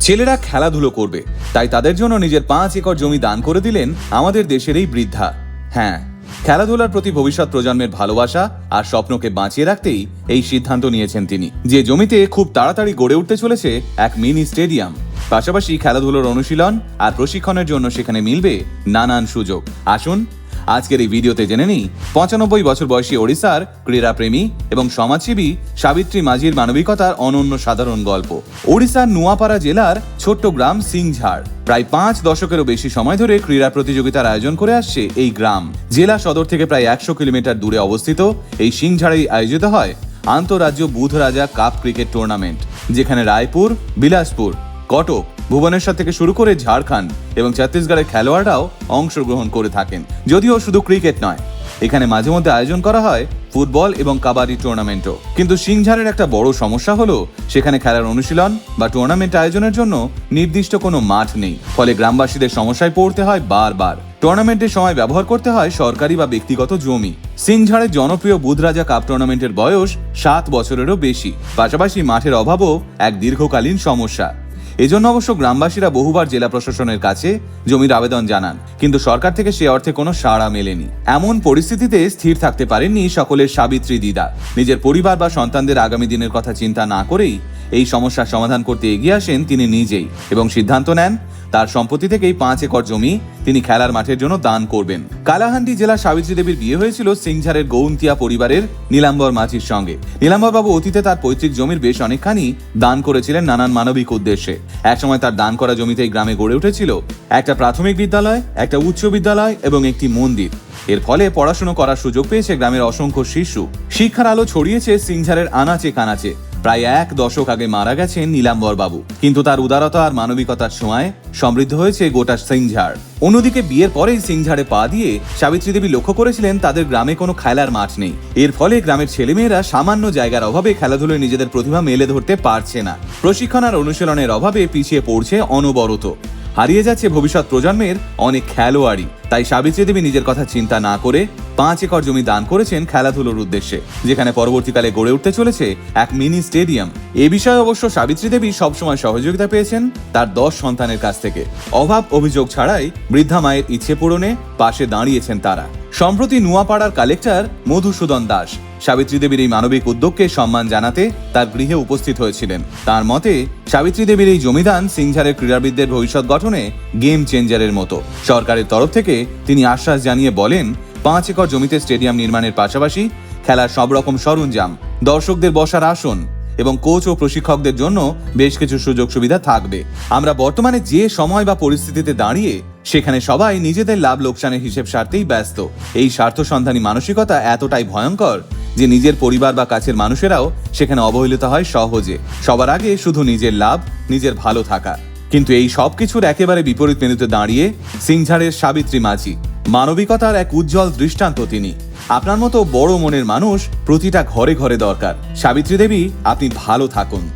ছেলেরা খেলাধুলো করবে। তাই তাদের জন্য নিজের পাঁচ একর জমি দান করে দিলেন আমাদের দেশের এই বৃদ্ধা। হ্যাঁ খেলাধুলার প্রতি ভবিষ্যৎ প্রজন্মের ভালোবাসা আর স্বপ্নকে বাঁচিয়ে রাখতেই এই সিদ্ধান্ত নিয়েছেন তিনি। যে জমিতে খুব তাড়াতাড়ি গড়ে উঠতে চলেছে এক মিনি স্টেডিয়াম। পাশাপাশি খেলাধুলোর অনুশীলন আর প্রশিক্ষণের জন্য সেখানে মিলবে নানান সুযোগ। আসুন আজকের এই ভিডিওতে জেনে নিই, পঁচানব্বই বছর বয়সী ওড়িশার ক্রীড়াপ্রেমী এবং সমাজসেবী সাবিত্রী মাঝির মানবিকতার অনন্য সাধারণ গল্প। ওড়িশার নোয়াপাড়া জেলার ছোট্ট গ্রাম সিংঝাড়। প্রায় পাঁচ দশকেরও বেশি সময় ধরে ক্রীড়া প্রতিযোগিতার আয়োজন করে আসছে এই গ্রাম। জেলা সদর থেকে প্রায় একশো কিলোমিটার দূরে অবস্থিত এই সিংঝাড়েই আয়োজিত হয় আন্তঃরাজ্য বুধ রাজা কাপ ক্রিকেট টুর্নামেন্ট, যেখানে রায়পুর, বিলাসপুর, কটক ভুবনেশ্বর থেকে শুরু করে ঝাড়খণ্ড এবং ছত্তিশগড়ের খেলোয়াড়রাও অংশগ্রহণ করে থাকেন। যদিও শুধু ক্রিকেট নয়, এখানে মাঝে মধ্যে আয়োজন করা হয় ফুটবল এবং কাবাডি টুর্নামেন্টও। কিন্তু সিংঝারের একটা বড় সমস্যা হলো, সেখানে খেলার অনুশীলন বা টুর্নামেন্ট আয়োজনের জন্য নির্দিষ্ট কোনো মাঠ নেই। ফলে গ্রামবাসীদের সমস্যায় পড়তে হয় বারবার। টুর্নামেন্টের সময় ব্যবহার করতে হয় সরকারি বা ব্যক্তিগত জমি। সিংঝাড়ের জনপ্রিয় বুধরাজা কাপ টুর্নামেন্টের বয়স সাত বছরেরও বেশি। পাশাপাশি মাঠের অভাবও এক দীর্ঘকালীন সমস্যা। এজন্য অবশ্য গ্রামবাসীরা বহুবার জেলা প্রশাসনের কাছে জমির আবেদন জানান, কিন্তু সরকার থেকে সে অর্থে কোনো সাড়া মেলেনি। এমন পরিস্থিতিতে স্থির থাকতে পারেননি সকলের সাবিত্রী দিদা। নিজের পরিবার বা সন্তানদের আগামী দিনের কথা চিন্তা না করেই এই সমস্যার সমাধান করতে এগিয়ে আসেন তিনি নিজেই এবং সিদ্ধান্ত নেন তার সম্পত্তি থেকেই পাঁচ একর জমি তিনি খেলার মাঠের জন্য দান করবেন। কালাহান্ডি জেলার সাবিত্রী দেবীর বিয়ে হয়েছিল সিংঝারের গৌন্তিয়া পরিবারের নীলাম্বর মাঝির সঙ্গে। নীলাম্বর বাবু অতীতে তার পৈতৃক জমির বেশ অনেকখানি দান করেছিলেন নানান মানবিক উদ্দেশ্যে। একসময় তার দান করা জমিতেই গ্রামে গড়ে উঠেছিল একটা প্রাথমিক বিদ্যালয়, একটা উচ্চ বিদ্যালয় এবং একটি মন্দির। এর ফলে পড়াশুনো করার সুযোগ পেয়েছে গ্রামের অসংখ্য শিশু। শিক্ষার আলো ছড়িয়েছে সিংঝারের আনাচে কানাচে। প্রায় এক দশক আগে মারা গেছেন নীলাম্বর বাবু। কিন্তু তার উদারতা আর মানবিকতার সময় সমৃদ্ধ হয়েছে গোটা সিংঝাড়। অন্যদিকে বিয়ের পরেই সিংঝাড়ে পা দিয়ে সাবিত্রী দেবী লক্ষ্য করেছিলেন তাদের গ্রামে কোনো খেলার মাঠ নেই। এর ফলে গ্রামের ছেলেমেয়েরা সামান্য জায়গার অভাবে খেলাধুলোয় নিজেদের প্রতিভা মেলে ধরতে পারছে না। প্রশিক্ষণ আর অনুশীলনের অভাবে পিছিয়ে পড়ছে অনবরত। হারিয়ে যাচ্ছে ভবিষ্যৎ প্রজন্মের অনেক খেলোয়াড়ই। তাই সাবিত্রী দেবী নিজের কথা চিন্তা না করে পাঁচ একর জমি দান করেছেন খেলাধুলোর উদ্দেশ্যে, যেখানে পরবর্তীকালে গড়ে উঠতে চলেছে এক মিনি স্টেডিয়াম। এ বিষয়ে অবশ্য সাবিত্রী দেবী সবসময় সহযোগিতা পেয়েছেন তার দশ সন্তানের কাছ থেকে। অভাব অভিযোগ ছাড়াই বৃদ্ধা মায়ের ইচ্ছে পূরণে পাশে দাঁড়িয়েছেন তারা। সম্প্রতি নুয়াপাড়ার কালেক্টর মধুসূদন দাস। সাবিত্রী দেবীর এই মানবিক উদ্যোগকে সম্মান জানাতে তার গৃহে উপস্থিত হয়েছিলেন। তার মতে, সাবিত্রী দেবীর এই জমিদান সিংঝারের ক্রীড়াবিদদের ভবিষ্যৎ গঠনে গেম চেঞ্জারের মতো। সরকারের তরফ থেকে তিনি আশ্বাস জানিয়ে বলেন, পাঁচ একর জমিতে স্টেডিয়াম নির্মাণের পাশাপাশি খেলার সব রকম সরঞ্জাম দর্শকদের বসার আসন এবং কোচ ও প্রশিক্ষকদের জন্য বেশ কিছু সুযোগ সুবিধা থাকবে। আমরা বর্তমানে যে সময় বা পরিস্থিতিতে দাঁড়িয়ে, সেখানে সবাই নিজেদের লাভ লোকসানের হিসেব সারতেই ব্যস্ত। এই স্বার্থ সন্ধানী মানসিকতা এতটাই ভয়ঙ্কর যে নিজের পরিবার বা কাছের মানুষেরাও সেখানে অবহেলিত হয় সহজে। সবার আগে শুধু নিজের লাভ, নিজের ভালো থাকা। কিন্তু এই সব কিছুর একেবারে বিপরীত মেনুতে দাঁড়িয়ে সিংঝাড়ের সাবিত্রী মাঝি। মানবিকতার এক উজ্জ্বল দৃষ্টান্ত তিনি। আপনার মতো বড় মনের মানুষ প্রতিটা ঘরে ঘরে দরকার। সাবিত্রী দেবী আপনি ভালো থাকুন।